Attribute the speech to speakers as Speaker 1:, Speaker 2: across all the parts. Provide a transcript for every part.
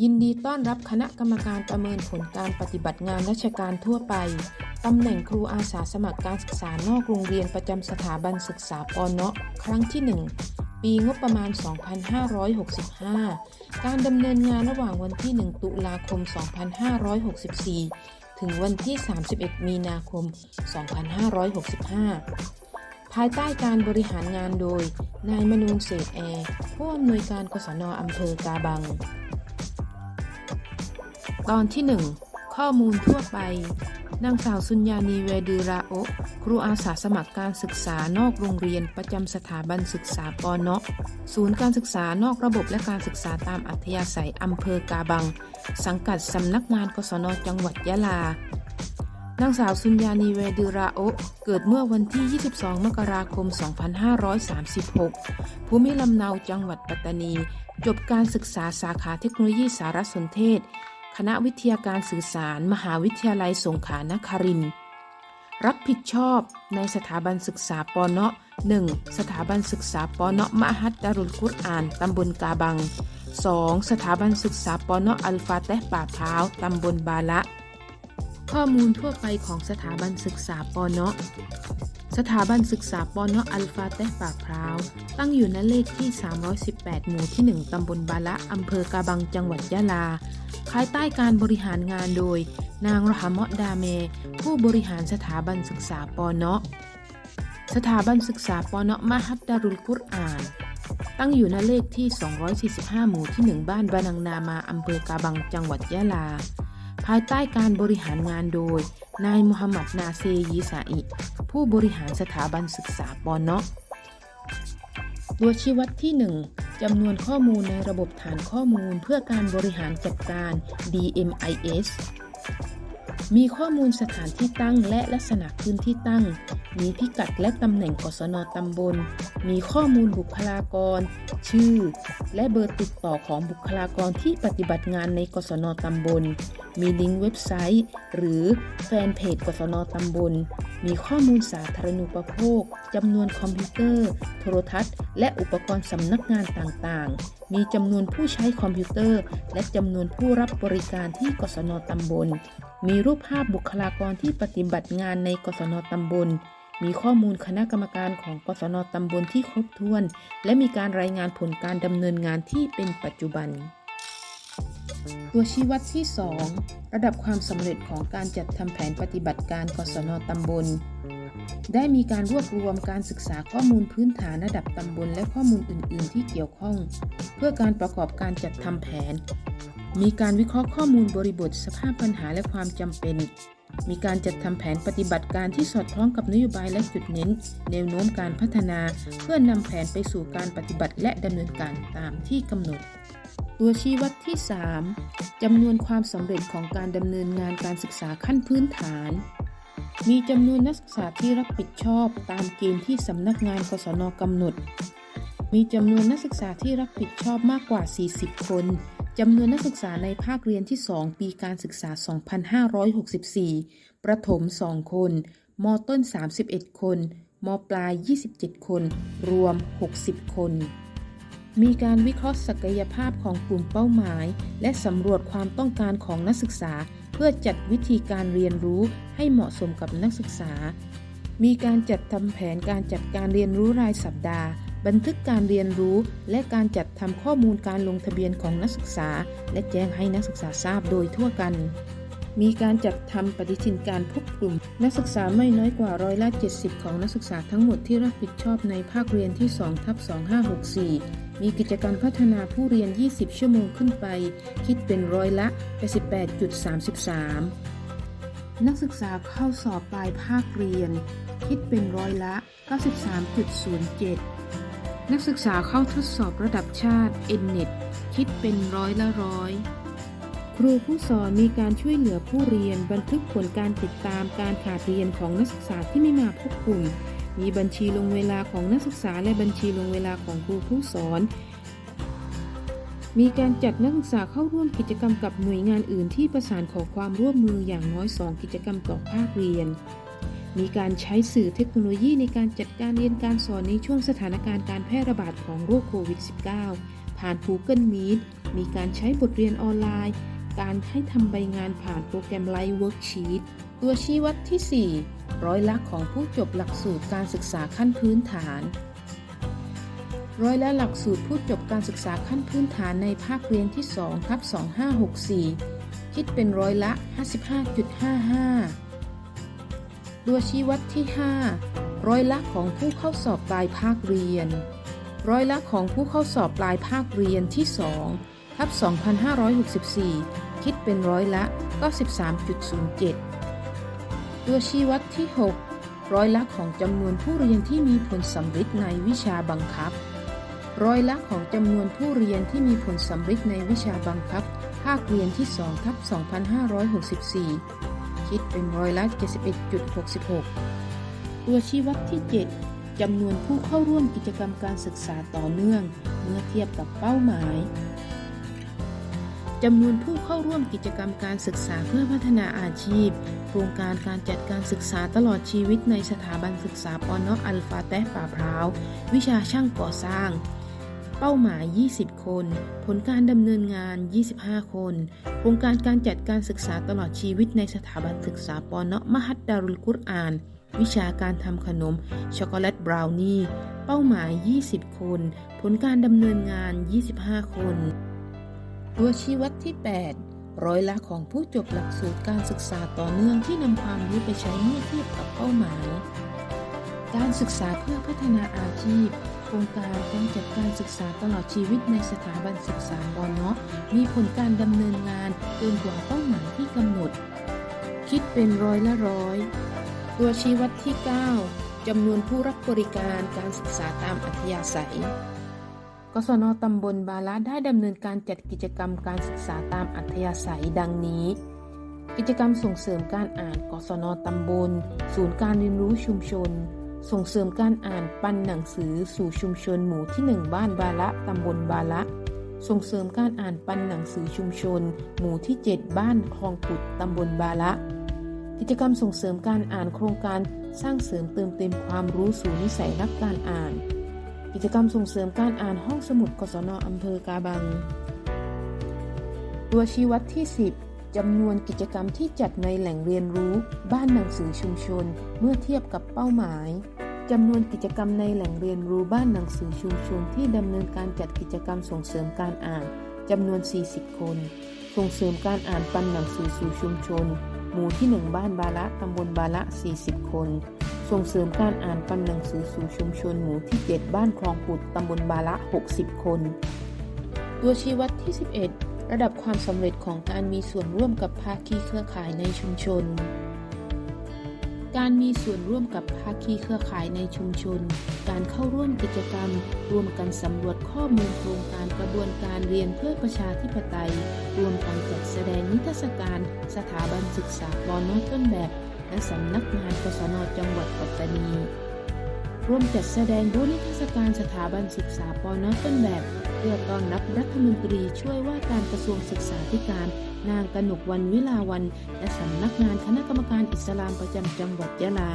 Speaker 1: ยินดีต้อนรับคณะกรรมการประเมินผลการปฏิบัติงานราชการทั่วไป ตำแหน่งครูอาสาสมัครการศึกษานอกโรงเรียนประจำสถาบันศึกษาปอนเนาะครั้งที่ 1 ปีงบประมาณ 2565 การดำเนินงานระหว่างวันที่ 1 ตุลาคม 2564 ถึงวันที่ 31 มีนาคม 2565 ภายใต้การบริหารงานโดย นายมนูนเศษแอร์ผู้อำนวยการกศนอำเภอกาบัง ตอนที่ 1 ข้อมูลทั่วไป นางสาวสุญญานีเวดือราโอครูอาสาสมัครการศึกษานอกโรงเรียนประจำสถาบันศึกษาปเนาะศูนย์การศึกษานอกระบบและการศึกษาตามอัธยาศัยอำเภอกาบัง สังกัดสำนักงานกศนจังหวัดยะลานางสาวสุญญานีเวดือราโอเกิดเมื่อวันที่ 22 มกราคม 2536 ภูมิลำเนาจังหวัดปัตตานี จบการศึกษาสาขาเทคโนโลยีสารสนเทศ คณะวิทยาการสื่อสาร มหาวิทยาลัยสงขลานครินทร์รับผิดชอบในสถาบันศึกษาปเนาะ 1. สถาบันศึกษาปเนาะมะฮัดดารุลกุรอาน ตำบลกาบัง 2. สถาบันศึกษาปเนาะอัลฟาเตห์ป่าพร้าว ตำบลบาละ ข้อมูลทั่วไปของสถาบันศึกษาปเนาะ สถาบันศึกษาปเนาะอัลฟาเตป่าพร้าว ตั้งอยู่ณเลขที่ 318 หมู่ที่ 1 ตำบลบาละ อำเภอกาบัง จังหวัดยะลา ภายใต้การบริหารงานโดย นางรหมะดาเม ผู้บริหารสถาบันศึกษาปเนาะสถาบันศึกษาปเนาะมหัดดารุลกุรอาน ตั้งอยู่ณเลขที่ 245 หมู่ที่ 1 บ้านบานังนามา อำเภอกาบัง จังหวัดยะลา ภายใต้การบริหารงานโดย นายมุฮัมหมัดนาเซยีซาอิ ผู้บริหารสถาบันศึกษาปอนเนาะตัวชี้วัดที่ 1จำนวนข้อมูลในระบบฐานข้อมูลเพื่อการบริหารจัดการ DMIS มีข้อมูลสถานที่ตั้งและลักษณะพื้นที่ตั้ง มีพิกัดและตำแหน่งกศนตำบล มีข้อมูลบุคลากร ชื่อ และเบอร์ติดต่อของบุคลากรที่ปฏิบัติงานในกศนตำบล มีลิงก์เว็บไซต์ หรือแฟนเพจกศนตำบล มีข้อมูลสาธารณูปโภคจำนวนคอมพิวเตอร์ โทรทัศน์ และอุปกรณ์สำนักงานต่างๆ มีจำนวนผู้ใช้คอมพิวเตอร์ และจำนวนผู้รับบริการที่กศนตำบล มีรูปภาพบุคลากรที่ปฏิบัติงานในกศนตำบลมีข้อมูลคณะกรรมการของกศนตำบลที่ครบถ้วน และมีการรายงานผลการดำเนินงานที่เป็นปัจจุบัน ตัวชี้วัดที่ 2 ระดับความสำเร็จของการจัดทำแผนปฏิบัติการกศนตำบล ได้มีการรวบรวมการศึกษาข้อมูลพื้นฐานระดับตำบลและข้อมูลอื่น ๆ ที่เกี่ยวข้อง เพื่อการประกอบการจัดทำแผน มีการวิเคราะห์ข้อมูลบริบทสภาพปัญหาและความจำเป็น มีการจัดทำแผนปฏิบัติการที่สอดคล้องกับนโยบายและจุดเน้น แนวโน้มการพัฒนา เพื่อนนำแผนไปสู่การปฏิบัติและดำเนินการตามที่กำหนด ตัวชี้วัดที่ 3จำนวนความสำเร็จของการดำเนินงานการศึกษาขั้นพื้นฐาน มีจำนวนนักศึกษาที่รับผิดชอบตามเกณฑ์ที่สำนักงานกศนกำหนด มีจำนวนนักศึกษาที่รับผิดชอบมากกว่า 40 คนจำนวนนักศึกษาในภาคเรียนที่ 2 ปีการศึกษา 2564 ประถม 2 คน มต้น 31 คน มปลาย 27 คน รวม 60 คน มีการวิเคราะห์ศักยภาพของกลุ่มเป้าหมาย และสำรวจความต้องการของนักศึกษา เพื่อจัดวิธีการเรียนรู้ให้เหมาะสมกับนักศึกษา มีการจัดทำแผนการจัดการเรียนรู้รายสัปดาห์ บันทึกการเรียนรู้ และการจัดทำข้อมูลการลงทะเบียนของนักศึกษา และแจ้งให้นักศึกษาทราบโดยทั่วกัน มีการจัดทำปฏิทินการพบกลุ่ม นักศึกษาไม่น้อยกว่าร้อยละ70 ของนักศึกษาทั้งหมดที่รับผิดชอบในภาคเรียนที่2ทับ2564 มีกิจกรรมพัฒนาผู้เรียน 20 ชั่วโมงขึ้นไป คิดเป็นร้อยละ 88.33 นักศึกษาเข้าสอบปลายภาคเรียน คิดเป็นร้อยละ 93.07 นักศึกษาเข้าทดสอบระดับชาติ NNET คิดเป็นร้อยละร้อย ครูผู้สอนมีการช่วยเหลือผู้เรียนบันทึกผลการติดตามการขาดเรียนของนักศึกษาที่ไม่มาพบกลุ่ม มีบัญชีลงเวลาของนักศึกษาและบัญชีลงเวลาของครูผู้สอน มีการจัดนักศึกษาเข้าร่วมกิจกรรมกับหน่วยงานอื่นที่ประสานขอความร่วมมืออย่างน้อย 2 กิจกรรมต่อภาคเรียน มีการใช้สื่อเทคโนโลยีในการจัดการเรียนการสอนในช่วงสถานการณ์การแพร่ระบาดของโรคโควิด -19 ผ่าน Google Meet มีการใช้บทเรียนออนไลน์ การให้ทำใบงานผ่านโปรแกรม Live Worksheet ตัวชี้วัดที่ 4 ร้อยละของผู้จบหลักสูตรการศึกษาขั้นพื้นฐาน ร้อยละหลักสูตรผู้จบการศึกษาขั้นพื้นฐานในภาคเรียนที่2ทับ2564 คิดเป็นร้อยละ 55.55 ตัวชี้วัดที่ 5 ร้อยละของผู้เข้าสอบปลายภาคเรียน ร้อยละของผู้เข้าสอบปลายภาคเรียนที่2ทับ2564 คิดเป็นร้อยละ 93.07 ตัวชี้วัดที่ 6 ร้อยละของจำนวนผู้เรียนที่มีผลสำฤทธิ์ในวิชาบังคับ ร้อยละของจำนวนผู้เรียนที่มีผลสำฤทธิ์ในวิชาบังคับ ภาคเรียนที่2ทับ2564 คิดเป็นร้อยละ 71.66 ตัวชี้วัดที่ 7จำนวนผู้เข้าร่วมกิจกรรมการศึกษาต่อเนื่อง เมื่อเทียบกับเป้าหมาย จำนวนผู้เข้าร่วมกิจกรรมการศึกษาเพื่อพัฒนาอาชีพ โครงการการจัดการศึกษาตลอดชีวิตในสถาบันศึกษาปอนออัลฟาแตะป่าพร้าว วิชาช่างก่อสร้าง เป้าหมาย 20 คน ผลการดำเนินงาน 25 คน โครงการการจัดการศึกษาตลอดชีวิตในสถาบันศึกษาปอนอมหัดดารุลกุรอาน วิชาการทำขนม ช็อกโกแลตบราวนี่ เป้าหมาย 20 คน ผลการดำเนินงาน 25 คน ตัวชี้วัดที่ 8 ร้อยละของผู้จบหลักสูตรการศึกษาต่อเนื่องที่นำความรู้ไปใช้เมื่อเทียบกับเป้าหมาย การศึกษาเพื่อพัฒนาอาชีพโครงการการจัดการศึกษาตลอดชีวิตในสถาบันศึกษาบอนอมีผลการดำเนินงานเกินกว่าเป้าหมายที่กำหนด คิดเป็นร้อยละร้อย ตัวชี้วัดที่ 9จำนวนผู้รับบริการการศึกษาตามอัธยาศัย กศนตำบลบาละได้ดำเนินการจัดกิจกรรมการศึกษาตามอัธยาศัยดังนี้ กิจกรรมส่งเสริมการอ่านกศนตำบล ศูนย์การเรียนรู้ชุมชน ส่งเสริมการอ่านปันหนังสือสู่ชุมชนหมู่ที่ 1 บ้านบาละตำบลบาละ ส่งเสริมการอ่านปันหนังสือชุมชน หมู่ที่ 7 บ้านคลองขุดตำบลบาละ กิจกรรมส่งเสริมการอ่านโครงการสร้างเสริมเติมเต็มความรู้สู่นิสัยรักการอ่าน กิจกรรมส่งเสริมการอ่านห้องสมุดกศนอำเภอกาบัง ตัวชี้วัดที่ 10จำนวนกิจกรรมที่จัดในแหล่งเรียนรู้ บ้านหนังสือชุมชน เมื่อเทียบกับเป้าหมายจำนวนกิจกรรมในแหล่งเรียนรู้บ้านหนังสือชุมชนที่ดำเนินการจัดกิจกรรมส่งเสริมการอ่านจำนวน 40 คน ส่งเสริมการอ่านปันหนังสือสู่ชุมชน หมู่ที่ 1 บ้านบาละตำบลบาละ 40 คน ส่งเสริมการอ่านปันหนังสือสู่ชุมชนหมู่ที่ 7 บ้านคลองปุดตำบลบาละ 60 คน ตัวชี้วัดที่ 11 ระดับความสำเร็จของการมีส่วนร่วมกับภาคีเครือข่ายในชุมชน การมีส่วนร่วมกับภาคีเครือข่ายในชุมชน การเข้าร่วมกิจกรรมร่วมกันสำรวจข้อมูลโครงการกระบวนการเรียนเพื่อประชาธิปไตย รวมกันจัดแสดงนิทรรศการ สถาบันศึกษาปอนอต้นแบบ และสำนักงานกศนจังหวัดปัตตานี ร่วมจัดแสดงบูธนิทรรศการสถาบันศึกษาปอนต้นแบบ เพื่อต้อนรับรัฐมนตรีช่วยว่าการกระทรวงศึกษาธิการ นางกนกวันวิลาวัน และสำนักงานคณะกรรมการอิสลามประจำจังหวัดยะลา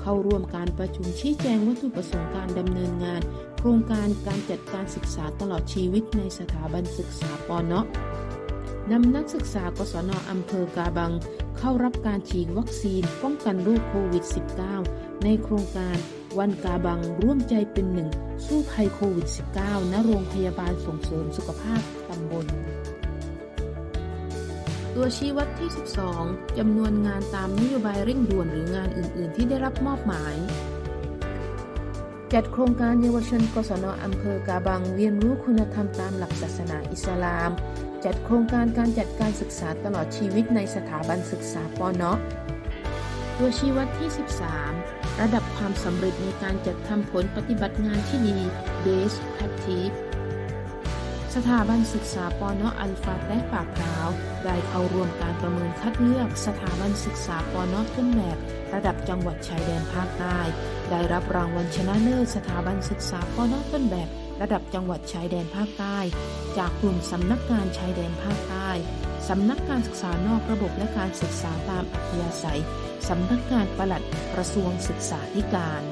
Speaker 1: เข้าร่วมการประชุมชี้แจงวัตถุประสงค์การดำเนินงาน โครงการการจัดการศึกษาตลอดชีวิตในสถาบันศึกษาปอนน นำนักศึกษากศนอำเภอกาบัง เข้ารับการฉีดวัคซีนป้องกันโรคโควิด -19 ในโครงการวันกาบังร่วมใจเป็นหนึ่ง สู้ภัยโควิด -19 ณโรงพยาบาลส่งเสริมสุขภาพตำบล ตัวชี้วัดที่ 12 จำนวนงานตามนโยบายเร่งด่วนหรืองานอื่น ๆ ที่ได้รับมอบหมาย จัดโครงการเยาวชนกศนอำเภอกาบังเรียนรู้คุณธรรมตามหลักศาสนาอิสลาม จัดโครงการการจัดการศึกษาตลอดชีวิตในสถาบันศึกษาปอนอตัวชี้วัดที่ 13 ระดับความสำเร็จในการจัดทำผลปฏิบัติงานที่ดี Base Practice สถาบันศึกษาปอนออัลฟาแตะปากพร้าวได้เข้าร่วมการประเมินคัดเลือกสถาบันศึกษาปอนอต้นแบบระดับจังหวัดชายแดนภาคใต้ ได้รับรางวัลชนะเลิศสถาบันศึกษาปอนอต้นแบบ ระดับจังหวัดชายแดนภาคใต้ จากกลุ่มสำนักงานชายแดนภาคใต้ สำนักการศึกษานอกระบบและการศึกษาตามอัธยาศัย สำนักงานปลัดกระทรวงศึกษาธิการ